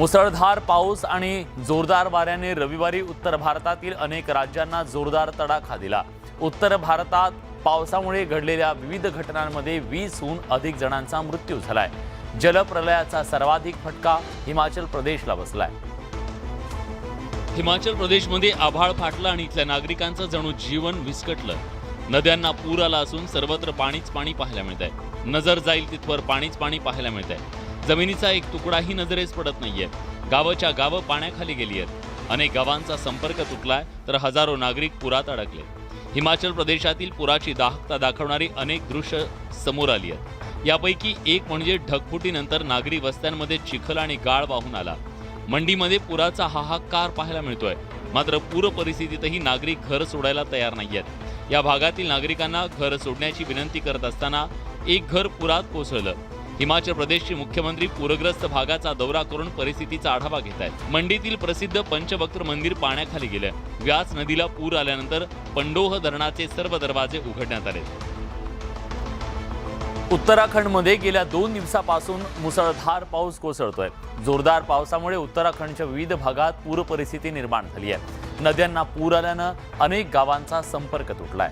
मुसळधार पाऊस आणि जोरदार वाऱ्याने रविवारी उत्तर भारतातील अनेक राज्यांना जोरदार तडाखा दिला. उत्तर भारतात पावसामुळे घडलेल्या विविध घटनांमध्ये वीसहून अधिक जणांचा मृत्यू झालाय. जलप्रलयाचा सर्वाधिक फटका हिमाचल प्रदेशला बसलाय. हिमाचल प्रदेशमध्ये आभाळ फाटलं आणि इथल्या नागरिकांचं जणू जीवन विस्कटलं. नद्यांना पूर आला असून सर्वत्र पाणीच पाणी पाहायला मिळत आहे नजर जाईल तिथवर पाणीच पाणी पाहायला मिळत आहे जमिनीचा एक तुकडाही नजरेस पडत नाहीये. गावच्या गावं पाण्याखाली गेली आहेत. अनेक गावांचा संपर्क तुटलाय तर हजारो नागरिक पुरात अडकले. हिमाचल प्रदेशातील पुराची दाहकता दाखवणारी अनेक दृश्य समोर आली आहेत. यापैकी एक म्हणजे ढगफुटीनंतर नागरी वस्त्यांमध्ये चिखल आणि गाळ वाहून आला. मंडीमध्ये पुराचा हाहाकार पाहायला मिळतोय. मात्र पूर परिस्थितीतही नागरिक घर सोडायला तयार नाही आहेत या भागातील नागरिकांना घर सोडण्याची विनंती करत असताना एक घर पुरात कोसळलं. हिमाचल प्रदेशचे मुख्यमंत्री पूरग्रस्त भागाचा दौरा करून परिस्थितीचा आढावा घेत आहेत मंडीतील प्रसिद्ध पंचवक्त्र मंदिर पाण्याखाली गेलं. व्यास नदीला पूर आल्यानंतर पंडोह धरणाचे सर्व दरवाजे उघडण्यात आले. उत्तराखंडमध्ये गेल्या दोन दिवसापासून मुसळधार पाऊस कोसळतोय. जोरदार पावसामुळे उत्तराखंडच्या विविध भागात पूर परिस्थिती निर्माण झाली आहे. नद्यांना पूर आल्यानं अनेक गावांचा संपर्क तुटलाय.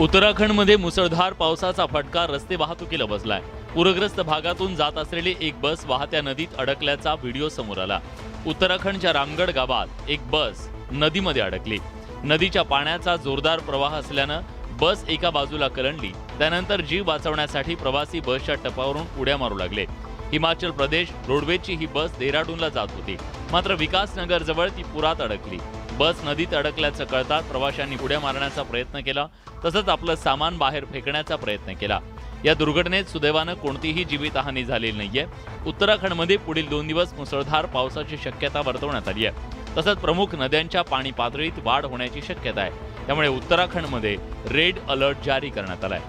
उत्तराखंडमध्ये मुसळधार पावसाचा फटका रस्ते वाहतुकीला बसलाय. पूरग्रस्त भागातून जात असलेली एक बस वाहत्या नदीत अडकल्याचा व्हिडिओ समोर आला. उत्तराखंडच्या रामगड गावात एक बस नदीमध्ये अडकली. नदीच्या पाण्याचा जोरदार प्रवाह असल्यानं बस एका बाजूला कलंडली. त्यानंतर जीव वाचवण्यासाठी प्रवासी बसच्या टपावरून उड्या मारू लागले. हिमाचल प्रदेश रोडवेजची ही बस देहराडूनला जात होती. मात्र विकासनगर जवळ ती पुरात अडकली. बस नदीत अडकल्याचं कळतात प्रवाशांनी उड्या मारण्याचा प्रयत्न केला तसंच आपलं सामान बाहेर फेकण्याचा प्रयत्न केला. या दुर्घटनेत सुदैवानं कोणतीही जीवितहानी झालेली नाहीये. उत्तराखंडमध्ये पुढील दोन दिवस मुसळधार पावसाची शक्यता वर्तवण्यात आली आहे तसंच प्रमुख नद्यांच्या पाणी पातळीत वाढ होण्याची शक्यता आहे. त्यामुळे उत्तराखंडमध्ये रेड अलर्ट जारी करण्यात आलाय.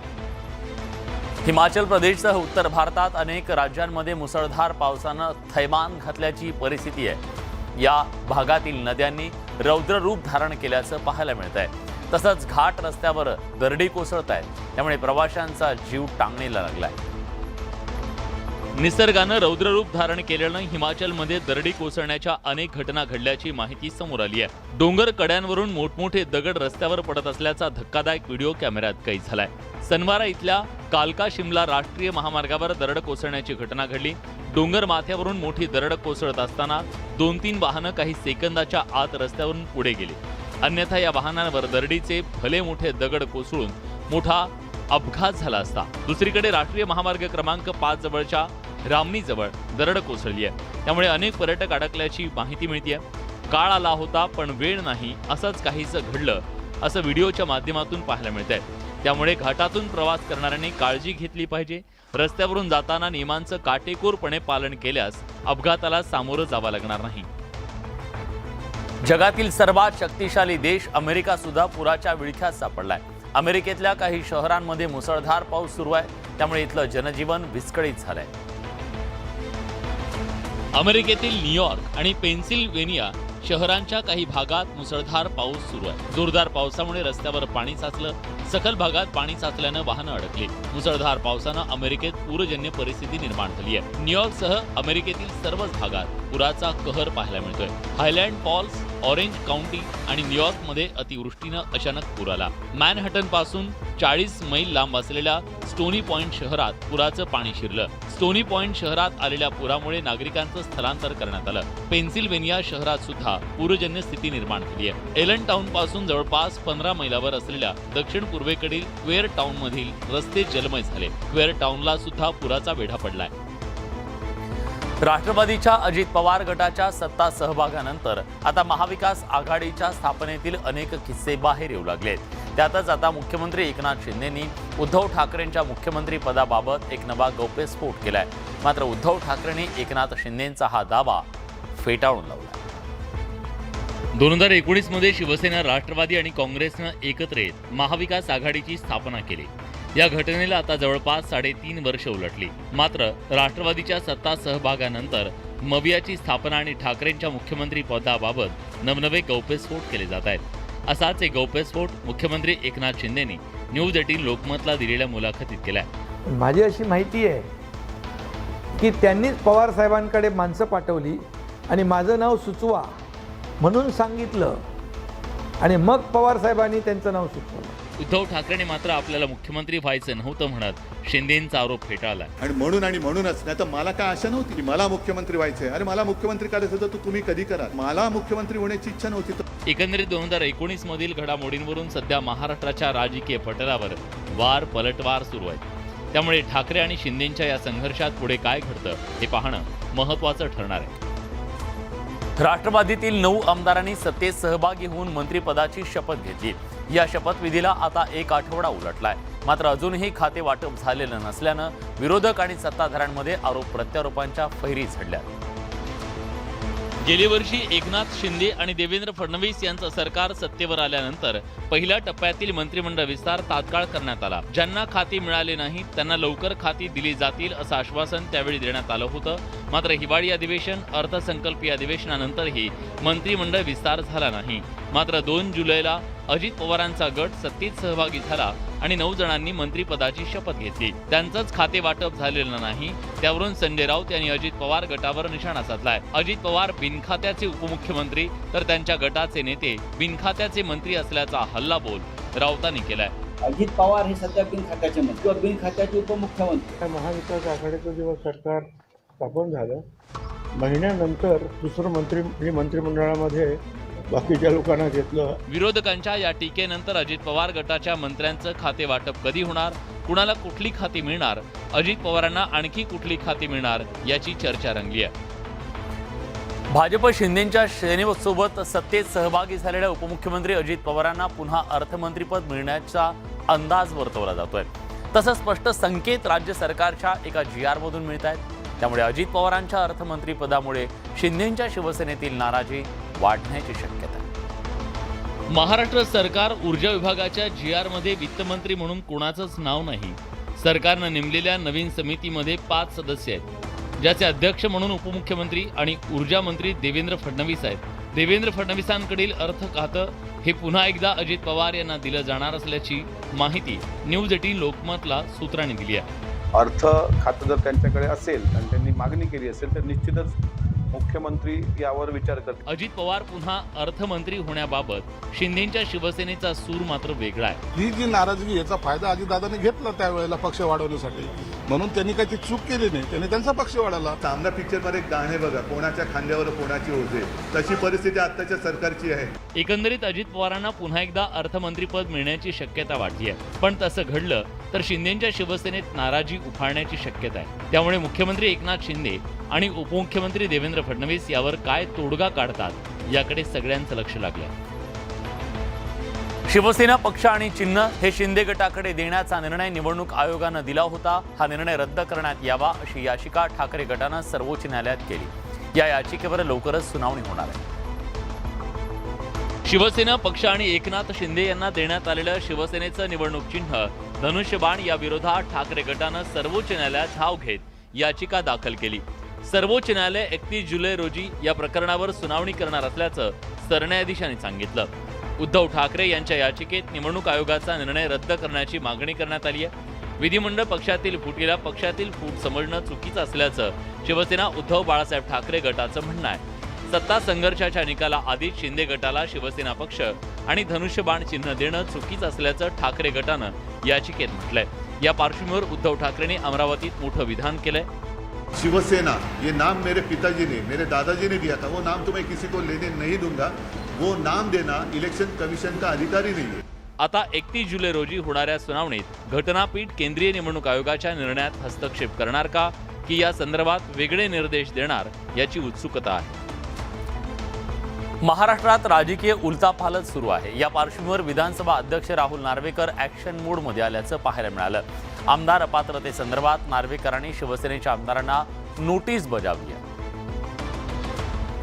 हिमाचल प्रदेशसह उत्तर भारतात अनेक राज्यांमध्ये मुसळधार पावसानं थैमान घातल्याची परिस्थिती आहे. या भागातील नद्यांनी रौद्ररूप धारण केल्याचं पाहायला मिळत आहे तसंच घाट रस्त्यावर दरडी कोसळत आहेत त्यामुळे प्रवाशांचा जीव टांगणीला लागला आहे निसर्गानं रौद्ररूप धारण केल्यानं हिमाचलमध्ये दरडी कोसळण्याच्या अनेक घटना घडल्याची माहिती समोर आली आहे. डोंगर कड्यांवरून मोठमोठे दगड रस्त्यावर पडत असल्याचा धक्कादायक व्हिडिओ कॅमेऱ्यात कैद झालाय. सनवारा इथल्या कालका शिमला राष्ट्रीय महामार्गावर दरड कोसळण्याची घटना घडली. डोंगर माथ्यावरून मोठी दरड कोसळत असताना दोन तीन वाहनं काही सेकंदाच्या आत रस्त्यावरून पुढे गेली. अन्यथा या वाहनांवर दरडीचे भले मोठे दगड कोसळून मोठा अपघात झाला असता. दुसरीकडे राष्ट्रीय महामार्ग क्रमांक पाच जवळच्या रामणीजवळ दरड कोसळली आहे. त्यामुळे अनेक पर्यटक अडकल्याची माहिती मिळते काळ आला होता पण वेळ नाही असंच काहीसं घडलं असं व्हिडिओच्या माध्यमातून पाहायला मिळत आहे त्यामुळे घाटातून प्रवास करणाऱ्यांनी काळजी घेतली पाहिजे. रस्त्यावरून जाताना नियमांचं काटेकोरपणे पालन केल्यास अपघाताला सामोरं जावं लागणार नाही. जगातील सर्वात शक्तिशाली देश अमेरिका सुद्धा पुराच्या विळख्यात सापडलाय. अमेरिकेतल्या काही शहरांमध्ये मुसळधार पाऊस सुरू आहे. त्यामुळे इथलं जनजीवन विस्कळीत झालंय. अमेरिकेतील न्यूयॉर्क आणि पेन्सिल्वेनिया शहरांच्या काही भागात मुसळधार पाऊस सुरू आहे. जोरदार पावसामुळे रस्त्यावर पाणी साचलं. सखल भागात पाणी साचल्यानं वाहनं अडकली. मुसळधार पावसानं अमेरिकेत पूरजन्य परिस्थिती निर्माण झाली आहे. न्यूयॉर्कसह अमेरिकेतील सर्वच भागात पुराचा कहर पाहायला मिळतोय. हायलँड फॉल्स ऑरेंज काउंटी आणि न्यूयॉर्कमध्ये अतिवृष्टीनं अचानक पूर आला. मॅनहटनपासून चाळीस मैल लांब असलेल्या स्टोनी पॉइंट शहरात पुराचं पाणी शिरलं. स्टोनी पॉइंट शहरात आलेल्या पुरामुळे नागरिकांचं स्थलांतर करण्यात आलं. पेन्सिल्वेनिया शहरात सुद्धा पूरजन्य स्थिती निर्माण झाली आहे. एलन टाउनपासून जवळपास पंधरा मैलावर असलेल्या दक्षिण पूर्वेकडील क्वेअर टाउन मधील रस्ते जलमय झाले. क्वेअर टाउनला सुद्धा पुराचा वेढा पडलाय. राष्ट्रवादीच्या अजित पवार गटाच्या सत्ता सहभागानंतर आता महाविकास आघाडीच्या स्थापनेतील अनेक किस्से बाहेर येऊ लागलेत. त्यातच आता मुख्यमंत्री एकनाथ शिंदेंनी उद्धव ठाकरेंच्या मुख्यमंत्री पदाबाबत एक नवा गौप्यस्फोट केलाय. मात्र उद्धव ठाकरेंनी एकनाथ शिंदेंचा हा दावा फेटाळून लावला दोन हजार एकोणीसमध्ये शिवसेना राष्ट्रवादी आणि काँग्रेसनं एकत्र येत महाविकास आघाडीची स्थापना केली. या घटनेला आता जवळपास साडेतीन वर्ष उलटली. मात्र राष्ट्रवादीच्या सत्ता सहभागानंतर मवियाची स्थापना आणि ठाकरेंच्या मुख्यमंत्री पदाबाबत नवनवे गौप्यस्फोट केले जात आहेत. असाच एक गौप्यस्फोट मुख्यमंत्री एकनाथ शिंदेनी न्यूज एटीन लोकमतला दिलेल्या मुलाखतीत केलाय. माझी अशी माहिती आहे की त्यांनीच पवार साहेबांकडे माणसं पाठवली आणि माझं नाव सुचवा म्हणून सांगितलं आणि मग पवार साहेबांनी त्यांचं नाव सुचवलं. उद्धव ठाकरेने मात्र आपल्याला मुख्यमंत्री व्हायचं नव्हतं म्हणत. शिंदेंचा आरोप फेटाळला आणि म्हणून आणि म्हणूनच नाही तर मला काय आशा नव्हती की मला मुख्यमंत्री व्हायचंय अरे मला मुख्यमंत्री करायचं होतं तर तुम्ही कधी करा मला मुख्यमंत्री होण्याची इच्छा नव्हती तर एकंदरीत दोन हजार एकोणीस मधील घडामोडींवरून सध्या महाराष्ट्राच्या राजकीय पटलावर वार पलटवार सुरू आहे त्यामुळे ठाकरे आणि शिंदेच्या या संघर्षात पुढे काय घडतं हे पाहणं महत्वाचं ठरणार आहे. राष्ट्रवादीतील नऊ आमदारांनी सत्तेत सहभागी होऊन मंत्रिपदाची शपथ घेतली. या शपथविधीला आता एक आठवडा उलटलाय. मात्र अजूनही खाते वाटप झालेलं नसल्यानं विरोधक आणि सत्ताधाऱ्यांमध्ये आरोप प्रत्यारोपांच्या फैरी झडल्या गेली वर्षी एकनाथ शिंदे आणि देवेंद्र फडणवीस यांचं सरकार सत्तेवर आल्यानंतर पहिल्या टप्प्यातील मंत्रिमंडळ विस्तार तात्काळ करण्यात आला. ज्यांना खाती मिळाले नाहीत त्यांना लवकर खाती दिली जातील असं आश्वासन त्यावेळी देण्यात आलं होतं. मात्र हिवाळी अधिवेशन अर्थसंकल्पीय अधिवेशनानंतरही मंत्रिमंडळ विस्तार झाला नाही. मात्र दोन जुलैला अजित पवारांचा गट सत्तेत सहभागी झाला. आणि नऊ जणांनी मंत्रिपदाची शपथ घेतली. त्यांचंच खाते वाटप झालेलं नाही. त्यावरून संजय राऊत यांनी अजित पवार गटावर निशाणा साधलाय. अजित पवार बिनखात्याचे उपमुख्यमंत्री तर त्यांच्या गटाचे नेते बिनखात्याचे मंत्री असल्याचा हल्लाबोल राऊतांनी केलाय. अजित पवार हे सध्या बिन खात्याचे मंत्री किंवा बिन खात्याचे उपमुख्यमंत्री महाविकास आघाडीचं जेव्हा सरकार स्थापन झालं महिन्यानंतर दुसरं मंत्री म्हणजे मंत्रिमंडळामध्ये बाकीच्या लोकांना घेतलं. विरोधकांच्या या टीकेनंतर अजित पवार गटाच्या मंत्र्यांचं खाते वाटप कधी होणार? कुणाला कुठली खाती मिळणार? अजित पवारांना आणखी कुठली खाती मिळणार? याची चर्चा रंगली आहे. भाजप शिंदेच्या सेनेसोबत सत्तेत सहभागी झालेल्या उपमुख्यमंत्री अजित पवारांना पुन्हा अर्थमंत्रीपद मिळण्याचा अंदाज वर्तवला जातोय. तसं स्पष्ट संकेत राज्य सरकारच्या एका जी आरमधून मिळत आहेत त्यामुळे अजित पवारांच्या अर्थमंत्रीपदामुळे शिंदेच्या शिवसेनेतील नाराजी वाढण्याची शक्यता. महाराष्ट्र सरकार ऊर्जा विभागाच्या जी आरमध्ये वित्तमंत्री म्हणून कोणाचंच नाव नाही. सरकारनं नेमलेल्या नवीन समितीमध्ये पाच सदस्य आहेत. ज्याचे अध्यक्ष म्हणून उपमुख्यमंत्री आणि ऊर्जा मंत्री देवेंद्र फडणवीस आहेत. देवेंद्र फडणवीसांकडील अर्थ खातं हे पुन्हा एकदा अजित पवार यांना दिलं जाणार असल्याची माहिती न्यूज एटीन लोकमतला सूत्रांनी दिली आहे. अर्थ खातं जर त्यांच्याकडे असेल आणि त्यांनी मागणी केली असेल तर निश्चितच मुख्यमंत्री यावर विचार करतील. अजित पवार पुन्हा अर्थमंत्री होण्याबाबत शिंदेच्या शिवसेनेचा सूर मात्र वेगळा आहे. ही जी नाराजगी याचा फायदा अजितदादांनी घेतला त्यावेळेला पक्ष वाढवण्यासाठी. म्हणून त्यांनी काही ती चूक केली नाही. त्यांनी त्यांचा पक्ष वाढवला. सामना पिक्चरमध्ये एक गाणे बघा कोणाच्या खांद्यावर कोणाची ओझे. तशी परिस्थिती आत्ताच्या सरकारची आहे. एकंदरीत अजित पवारांना पुन्हा एकदा अर्थमंत्रीपद मिळण्याची शक्यता वाढली आहे. पण तसं घडलं तर शिंदेच्या शिवसेनेत नाराजी उफाळण्याची शक्यता आहे. त्यामुळे मुख्यमंत्री एकनाथ शिंदे आणि उपमुख्यमंत्री देवेंद्र फडणवीस यावर काय तोडगा काढतात याकडे सगळ्यांचं लक्ष लागलंय. शिवसेना पक्ष आणि चिन्ह हे शिंदे गटाकडे देण्याचा निर्णय निवडणूक आयोगानं दिला होता. हा निर्णय रद्द करण्यात यावा अशी याचिका ठाकरे गटानं सर्वोच्च न्यायालयात केली. या याचिकेवर लवकरच सुनावणी होणार आहे. शिवसेना पक्ष आणि एकनाथ शिंदे यांना देण्यात आलेलं शिवसेनेचं निवडणूक चिन्ह धनुष्यबाण या विरोधात ठाकरे गटानं सर्वोच्च न्यायालयात धाव घेत याचिका दाखल केली. सर्वोच्च न्यायालय एकतीस जुलै रोजी या प्रकरणावर सुनावणी करणार असल्याचं सरन्यायाधीशांनी सांगितलं. उद्धव ठाकरे यांच्या याचिकेत निवडणूक आयोगाचा निर्णय रद्द करण्याची मागणी करण्यात आली आहे. विधिमंडळ पक्षातील फुटीला पक्षातील फूट समजणं चुकीचं असल्याचं शिवसेना उद्धव बाळासाहेब ठाकरे गटाचं म्हणणं आहे. सत्ता संघर्षाच्या निकाला आधीच शिंदे गटाला शिवसेना पक्ष आणि धनुष्यबाण चिन्ह देणं चुकीचं असल्याचं ठाकरे गटानं याचिकेत म्हटलंय. या पार्श्वभूमीवर उद्धव ठाकरेंनी अमरावतीत मोठं विधान केलंय. शिवसेना ये नाम मेरे पिताजी ने मेरे दादाजी ने दिया था. वो नाम तुम्हें किसी को लेने नहीं दूंगा. वो नाम देना इलेक्शन कमीशन का अधिकारी नहीं है. आता एकतीस जुलै रोजी होणाऱ्या सुनावणीत घटनापीठ केंद्रीय निवडणूक आयोगाच्या निर्णयात हस्तक्षेप करणार का? की या संदर्भात वेगळे निर्देश देणार याची उत्सुकता आहे. महाराष्ट्रात राजकीय उलथापालथ सुरू आहे. या पार्श्वभूमीवर विधानसभा अध्यक्ष राहुल नार्वेकर ॲक्शन मूडमध्ये आल्याचं पाहायला मिळालं. आमदार अपात्रतेसंदर्भात नार्वेकरांनी शिवसेनेच्या आमदारांना नोटीस बजावली आहे.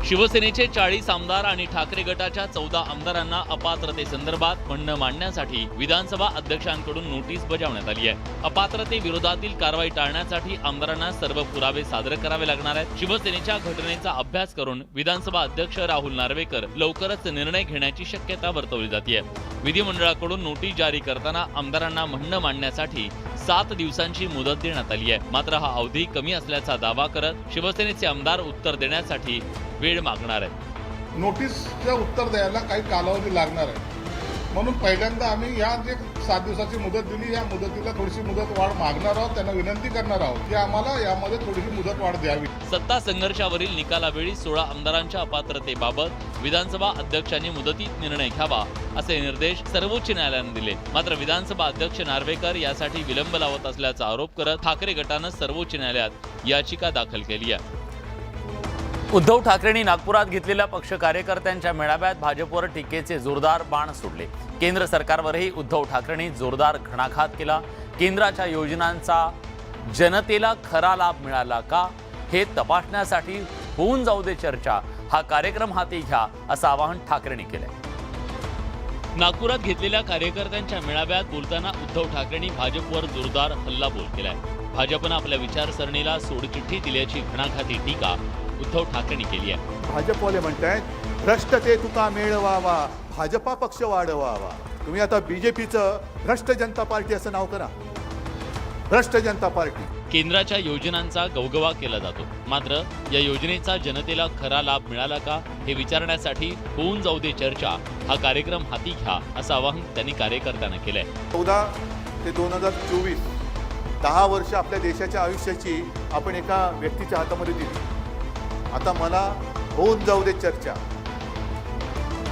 शिवसेनेचे चाळीस आमदार आणि ठाकरे गटाच्या चौदा आमदारांना अपात्रतेसंदर्भात म्हणणं मांडण्यासाठी विधानसभा अध्यक्षांकडून नोटीस बजावण्यात आली आहे. अपात्रते विरोधातील कारवाई टाळण्यासाठी आमदारांना सर्व पुरावे सादर करावे लागणार आहेत. शिवसेनेच्या घटनेचा अभ्यास करून विधानसभा अध्यक्ष राहुल नार्वेकर लवकरच निर्णय घेण्याची शक्यता वर्तवली जाते विधिमंडळाकडून नोटीस जारी करताना आमदारांना म्हणणं मांडण्यासाठी सात दिवसांची मुदत देण्यात आली आहे. मात्र हा अवधी कमी असल्याचा दावा करत शिवसेनेचे आमदार उत्तर देण्यासाठी वेळ मागणार आहेत. नोटीसचं उत्तर द्यायला काही कालावधी लागणार आहे. म्हणून पहिल्यांदा आम्ही या जे सात दिवसाची मुदत दिली या मुदतीला थोडीशी मुदत वाढ मागणार आहोत त्यांना विनंती करणार आहोत की आम्हाला यामध्ये थोडीशी मुदत वाढ द्यावी. सत्ता संघर्षावरील निकालावेळी सोळा आमदारांच्या अपात्रतेबाबत विधानसभा अध्यक्षांनी मुदतीत निर्णय घ्यावा असे निर्देश सर्वोच्च न्यायालयाने दिले. मात्र विधानसभा अध्यक्ष नार्वेकर यासाठी विलंब लावत असल्याचा आरोप करत ठाकरे गटानं सर्वोच्च न्यायालयात याचिका दाखल केली आहे. उद्धव ठाकरेंनी नागपुरात घेतलेल्या पक्ष कार्यकर्त्यांच्या मेळाव्यात भाजपवर टीकेचे जोरदार बाण सोडले. केंद्र सरकारवरही उद्धव ठाकरेंनी जोरदार घणाघात केला. केंद्राच्या योजनांचा जनतेला खरा लाभ मिळाला का हे तपासण्यासाठी होऊन जाऊ दे चर्चा. हा कार्यक्रम हाती घ्या असं आवाहन ठाकरेंनी केलंय. नागपुरात घेतलेल्या कार्यकर्त्यांच्या मेळाव्यात बोलताना उद्धव ठाकरेंनी भाजपवर जोरदार हल्लाबोल केलाय. भाजपनं आपल्या विचारसरणीला सोडचिठ्ठी दिल्याची घणाघाती टीका उद्धव ठाकरेंनी केली आहे. भाजपवाले म्हणतायत भ्रष्ट ते तुका मिळवावा भाजपा पक्ष वाढवावा. तुम्ही आता बीजेपीचं भ्रष्ट जनता पार्टी असं नाव करा. भ्रष्ट जनता पार्टी. केंद्राच्या योजनांचा गवगवा केला जातो. मात्र या योजनेचा जनतेला खरा लाभ मिळाला का हे विचारण्यासाठी होऊन जाऊ दे चर्चा. हा कार्यक्रम हाती घ्या असं आवाहन त्यांनी कार्यकर्त्यांना केलंय. चौदा ते दोन हजार चोवीस दहा वर्ष आपल्या देशाच्या आयुष्याची आपण एका व्यक्तीच्या हातामध्ये दिली. आता मला होऊन जाऊ दे चर्चा.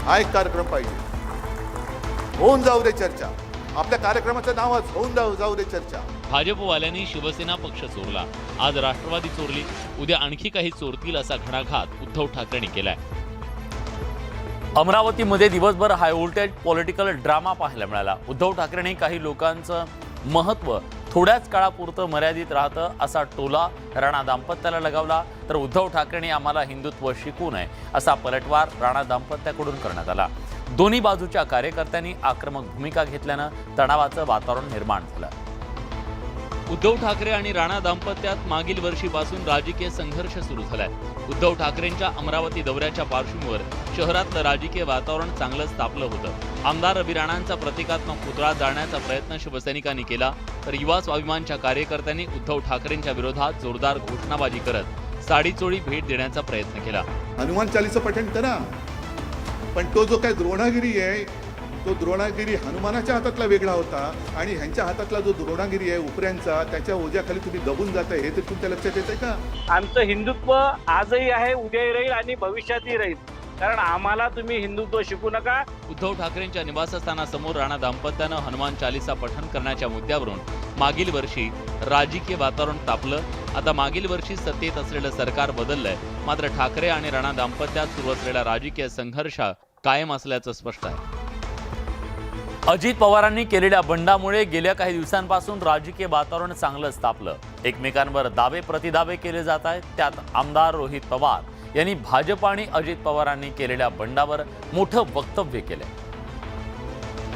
हा एक कार्यक्रम पाहिजे. होऊन जाऊ दे चर्चा. आपल्या कार्यक्रमाचं नावच होऊन जाऊ जाऊ दे चर्चा. भाजपवाल्यांनी शिवसेना पक्ष चोरला. आज राष्ट्रवादी चोरली. उद्या आणखी काही चोरतील असा घणाघात उद्धव ठाकरेंनी केलाय. अमरावतीमध्ये दिवसभर हाय व्होल्टेज पॉलिटिकल ड्रामा पाहायला मिळाला. उद्धव ठाकरेंनी काही लोकांचं महत्त्व थोड्याच काळापुरतं मर्यादित राहतं असा टोला राणा दाम्पत्याला लगावला. तर उद्धव ठाकरेंनी आम्हाला हिंदुत्व शिकू नये असा पलटवार राणा दाम्पत्याकडून करण्यात आला. दोन्ही बाजूच्या कार्यकर्त्यांनी आक्रमक भूमिका घेतल्यानं तणावाचं वातावरण निर्माण झालं. उद्धव ठाकरे आणि राणा दाम्पत्यात मागील वर्षीपासून राजकीय संघर्ष सुरू झालाय. उद्धव ठाकरेंच्या अमरावती दौऱ्याच्या पार्श्वभूमीवर शहरातलं राजकीय वातावरण चांगलंच तापलं होतं. आमदार रवी राणांचा प्रतिकात्मक पुतळा जाळण्याचा प्रयत्न शिवसैनिकांनी केला. तर युवा स्वाभिमानच्या कार्यकर्त्यांनी उद्धव ठाकरेंच्या विरोधात जोरदार घोषणाबाजी करत साडीचोळी भेट देण्याचा प्रयत्न केला. हनुमान चालीचं पठण करा. पण तो जो काय द्रोणागिरी आहे तो द्रोणागिरी हनुमानाच्या हातातला वेगळा होता आणि ह्यांच्या हातातला जो द्रोणागिरी आहे उपऱ्यांचा त्याच्या ओझ्याखाली तुम्ही दबून जाताय हे तर तुमच्या लक्षात येतंय का? आमचं हिंदुत्व आजही आहे उद्याही राहील आणि भविष्यातही राहील. कारण आम्हाला तुम्ही हिंदुत्व शिकू नका. उद्धव ठाकरेंच्या निवासस्थानासमोर राणा दाम्पत्यानं हनुमान चालीसा पठण करण्याच्या मुद्द्यावरून मागील वर्षी राजकीय वातावरण तापलं. आता मागील वर्षी सत्तेत असलेलं सरकार बदललंय. मात्र ठाकरे आणि राणा दाम्पत्यात सुरू असलेला राजकीय संघर्ष कायम असल्याचं स्पष्ट आहे. अजित पवारांनी केलेल्या बंडामुळे गेल्या काही दिवसांपासून राजकीय वातावरण चांगलंच तापलं. एकमेकांवर दावे प्रतिदावे केले जात आहेत. त्यात आमदार रोहित पवार यांनी भाजप आणि अजित पवारांनी केलेल्या बंडावर मोठं वक्तव्य केलंय.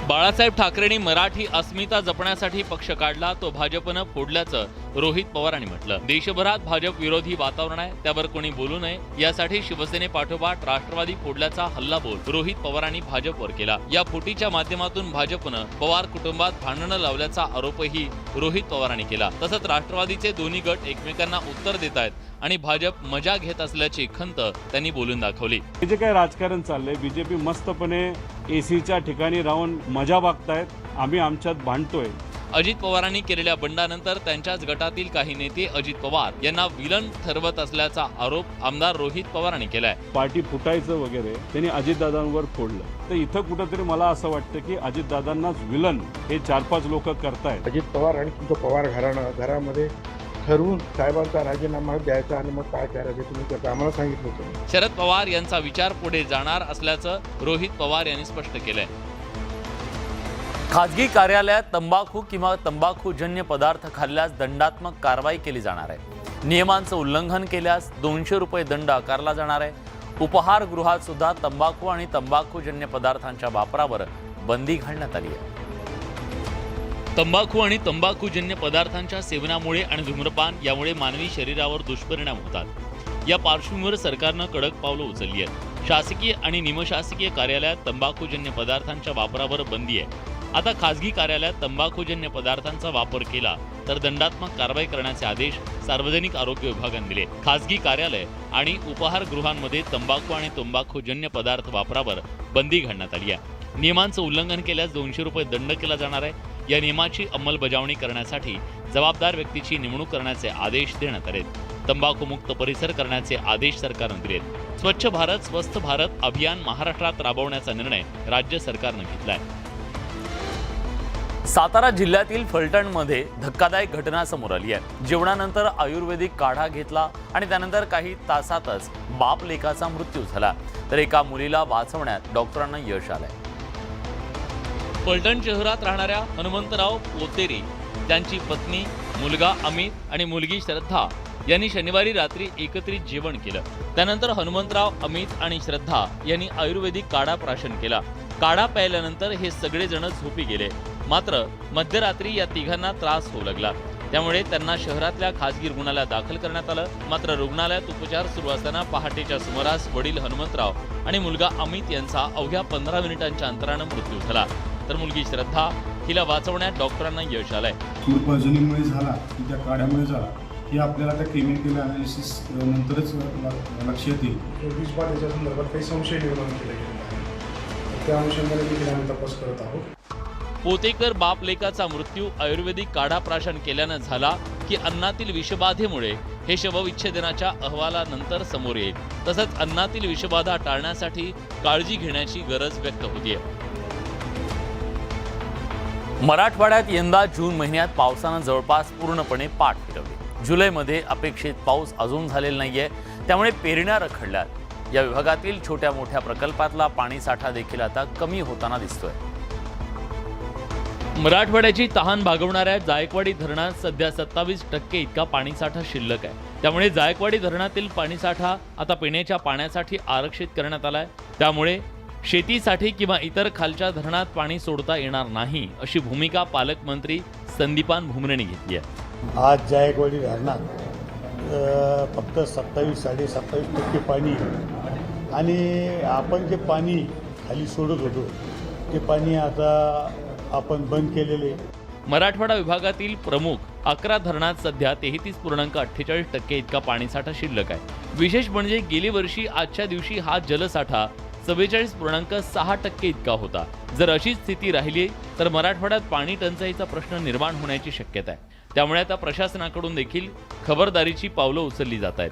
बाळासाहेब ठाकरेंनी मराठी अस्मिता जपण्यासाठी पक्ष काढला तो भाजपनं फोडल्याचं रोहित पवारांनी म्हटलं. देशभरात भाजप विरोधी वातावरण आहे त्यावर कोणी बोलू नये यासाठी शिवसेनेपाठोपाठ राष्ट्रवादी फोडल्याचा हल्लाबोल रोहित पवारांनी भाजपवर केला. या फुटीच्या माध्यमातून भाजपनं पवार कुटुंबात भांडणं लावल्याचा आरोपही रोहित पवारांनी केला. तसंच राष्ट्रवादीचे दोन्ही गट एकमेकांना उत्तर देत आहेत आणि भाजप मजा घेत असल्याची खंत त्यांनी बोलून दाखवली. हे जे काही राजकारण चाललंय बीजेपी मस्तपणे एसीच्या ठिकाणी राहून मजा बघतायत आम्ही आमच्यात भांडतोय. अजित पवारांनी केलेल्या बंडानंतर त्यांच्याच गटातील काही नेते अजित पवार यांना विलन ठरवत असल्याचा आरोप आमदार रोहित पवारांनी केलाय. पार्टी फुटायचं वगैरे त्यांनी अजितदादांवर फोडलं. तर इथं कुठंतरी मला असं वाटतं की अजितदादांनाच विलन हे चार पाच लोक करतायत. अजित पवार आणि तुमचं पवार घराणं घरामध्ये ठरवून साहेबांचा राजीनामा द्यायचा आणि मग काय करायचं तुम्ही करता आम्हाला सांगितलं होतं. शरद पवार यांचा विचार पुढे जाणार असल्याचं रोहित पवार यांनी स्पष्ट केलंय. खाजगी कार्यालयात तंबाखू किंवा तंबाखूजन्य पदार्थ खाल्ल्यास दंडात्मक कारवाई केली जाणार आहे. नियमांचं उल्लंघन केल्यास दोनशे रुपये दंड आकारला जाणार आहे. उपहारगृहात सुद्धा तंबाखू आणि तंबाखूजन्य पदार्थांच्या वापरावर बंदी घालण्यात आली आहे. तंबाखू आणि तंबाखूजन्य पदार्थांच्या सेवनामुळे आणि धूम्रपान यामुळे मानवी शरीरावर दुष्परिणाम होतात. या पार्श्वभूमीवर सरकारनं कडक पावलं उचलली आहेत. शासकीय आणि निमशासकीय कार्यालयात तंबाखूजन्य पदार्थांच्या वापरावर बंदी आहे. आता खासगी कार्यालयात तंबाखूजन्य पदार्थांचा वापर केला तर दंडात्मक कारवाई करण्याचे आदेश सार्वजनिक आरोग्य विभागाने दिले. खासगी कार्यालय आणि उपाहारगृहांमध्ये तंबाखू आणि तंबाखूजन्य पदार्थ वापरावर बंदी घालण्यात आली आहे. नियमांचं उल्लंघन केल्यास दोनशे रुपये दंड केला जाणार आहे. या नियमाची अंमलबजावणी करण्यासाठी जबाबदार व्यक्तीची नेमणूक करण्याचे आदेश देण्यात आले तंबाखूमुक्त परिसर करण्याचे आदेश सरकारनं दिलेत. स्वच्छ भारत स्वस्थ भारत अभियान महाराष्ट्रात राबवण्याचा निर्णय राज्य सरकारनं घेतलाय. सातारा जिल्ह्यातील फलटणमध्ये धक्कादायक घटना समोर आली आहे. जेवणानंतर आयुर्वेदिक काढा घेतला आणि त्यानंतर काही तासातच बाप लेखाचा मृत्यू झाला. तर एका मुलीला वाचवण्यात डॉक्टरांना यश आलंय. पलटण शहरात राहणाऱ्या हनुमंतराव पोतेरी त्यांची पत्नी मुलगा अमित आणि मुलगी श्रद्धा यांनी शनिवारी रात्री एकत्रित जेवण केलं. त्यानंतर हनुमंतराव अमित आणि श्रद्धा यांनी आयुर्वेदिक काढा प्राशन केला. काढा प्यायल्यानंतर हे सगळेजण झोपी गेले. मात्र मध्यरात्री या तिघांना त्रास होऊ लागला. त्यामुळे त्यांना शहरातल्या खासगी रुग्णालयात दाखल करण्यात आलं. मात्र रुग्णालयात उपचार सुरू असताना पहाटेच्या सुमारास वडील हनुमंतराव आणि मुलगा अमित यांचा अवघ्या पंधरा मिनिटांच्या अंतरानं मृत्यू झाला. तर मुलगी श्रद्धा हिला वाचवण्यात डॉक्टरांना यश आलंय. फूड पॉयझनिंगमुळे झाला की त्या काढ्यामुळे झाला. हे आपल्याला त्या केमिकल अनालिसिस नंतरच ल- लक्षात येईल विष बाधेच्या संदर्भात काही संशय निर्माण केले गेले आहे त्या अनुषंगाने देखील आम्ही तपास करत आहोत. पोतेकर बाप लेकाचा मृत्यू आयुर्वेदिक काढा प्राशन केल्यानं झाला की अन्नातील विषबाधेमुळे हे शवविच्छेदनाच्या अहवालानंतर समोर येईल. तसंच अन्नातील विषबाधा टाळण्यासाठी काळजी घेण्याची गरज व्यक्त होतीये. मराठवाड्यात यंदा जून महिन्यात पावसानं जवळपास पूर्णपणे पाठ फिरवली. जुलैमध्ये अपेक्षित पाऊस अजून झालेला नाहीये त्यामुळे पेरण्या रखडल्यात. या विभागातील छोट्या मोठ्या प्रकल्पातला पाणीसाठा देखील आता कमी होताना दिसतोय. मराठवाड्याची तहान भागवणाऱ्या जायकवाडी धरणात सध्या सत्तावीस टक्के इतका पाणीसाठा शिल्लक आहे. त्यामुळे जायकवाडी धरणातील पाणीसाठा आता पिण्याच्या पाण्यासाठी आरक्षित करण्यात आलाय. त्यामुळे शेतीसाठी किंवा इतर खालच्या धरणात पाणी सोडता येणार नाही अशी भूमिका पालकमंत्री संदीपान भुमरेने घेतली आहे आज जायकवाडी धरणात फक्त सत्तावीस साडे सत्तावीस टक्के पाणी. आणि आपण जे पाणी खाली सोडत होतो ते पाणी आता आपण बंद केलेले मराठवाडा विभागातील प्रमुख अकरा धरणात सध्या तेहतीस पूर्णांक अठ्ठेचाळीस टक्के इतका पाणीसाठा शिल्लक आहे विशेष म्हणजे गेली वर्षी आजच्या दिवशी हा जलसाठा चव्वेचाळीस पूर्णांक सहा टक्के इतका होता. जर अशीच स्थिती राहिली तर मराठवाड्यात पाणी टंचाईचा प्रश्न निर्माण होण्याची शक्यता आहे. त्यामुळे आता प्रशासनाकडून देखील खबरदारीची पावलं उचलली जात आहेत.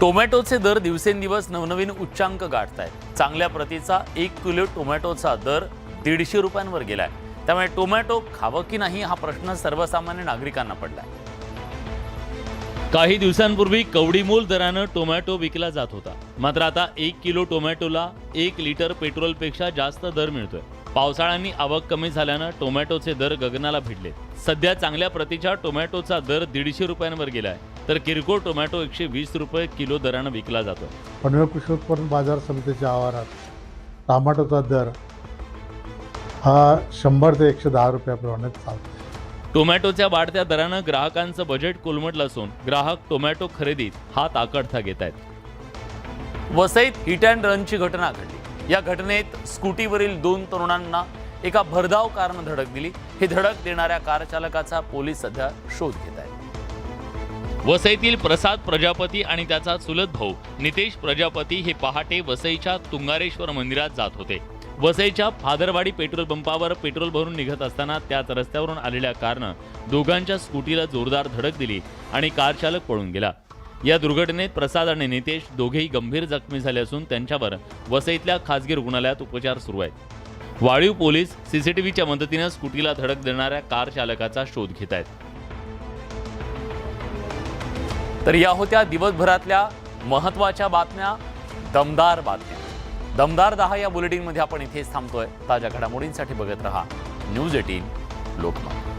टोमॅटोचे दर दिवसेंदिवस नवनवीन उच्चांक गाठत आहेत चांगल्या प्रतीचा एक किलो टोमॅटोचा दर दीडशे रुपयांवर गेलाय. त्यामुळे टोमॅटो खावं की नाही हा प्रश्न सर्वसामान्य नागरिकांना पडलाय. काही दिवसांपूर्वी कवडीमोल दरानं टोमॅटो विकला जात होता. मात्र आता एक किलो टोमॅटोला एक लिटर पेट्रोलपेक्षा जास्त दर मिळतोय. पावसाळ्यांनी आवक कमी झाल्यानं टोमॅटोचे दर गगनाला भिडले. सध्या चांगल्या प्रतीच्या टोमॅटोचा दर दीडशे रुपयांवर गेलाय. तर किरकोळ टोमॅटो एकशे वीस रुपये किलो दरानं विकला जातो पनवेल कृषी उत्पन्न बाजार समितीच्या आवारात टोमॅटोचा दर हा शंभर ते एकशे दहा रुपयाप्रमाणे चालतो टोमॅटोच्या वाढत्या दरानं ग्राहकांचं बजेट कोलमडलं असून ग्राहक टोमॅटो खरेदीत हात आकडता घेत आहेत. वसईत हिट अँड रनची घटना घडली. या घटनेत स्कूटीवरील दोन तरुणांना एका भरधाव कारनं धडक दिली. ही धडक देणाऱ्या कार चालकाचा पोलीस सध्या शोध घेत आहेत वसईतील प्रसाद प्रजापती आणि त्याचा चुलत भाऊ नितेश प्रजापती हे पहाटे वसईच्या तुंगारेश्वर मंदिरात जात होते. वसईच्या फादरवाडी पेट्रोल पंपावर पेट्रोल भरून निघत असताना त्याच रस्त्यावरून आलेल्या कारनं दोघांच्या स्कूटीला जोरदार धडक दिली आणि कार चालक पळून गेला. या दुर्घटनेत प्रसाद आणि नितेश दोघेही गंभीर जखमी झाले असून त्यांच्यावर वसईतल्या खासगी रुग्णालयात उपचार सुरू आहेत. वाळीव पोलीस सीसीटीव्हीच्या मदतीनं स्कूटीला धडक देणाऱ्या कार चालकाचा शोध घेत आहेत. तर या होत्या दिवसभरातल्या महत्त्वाच्या बातम्या दमदार बातम्या. दमदार दहा या बुलेटिनमध्ये आपण इथेच थांबतोय. ताज्या घडामोडींसाठी बघत रहा न्यूज एटीन लोकमत.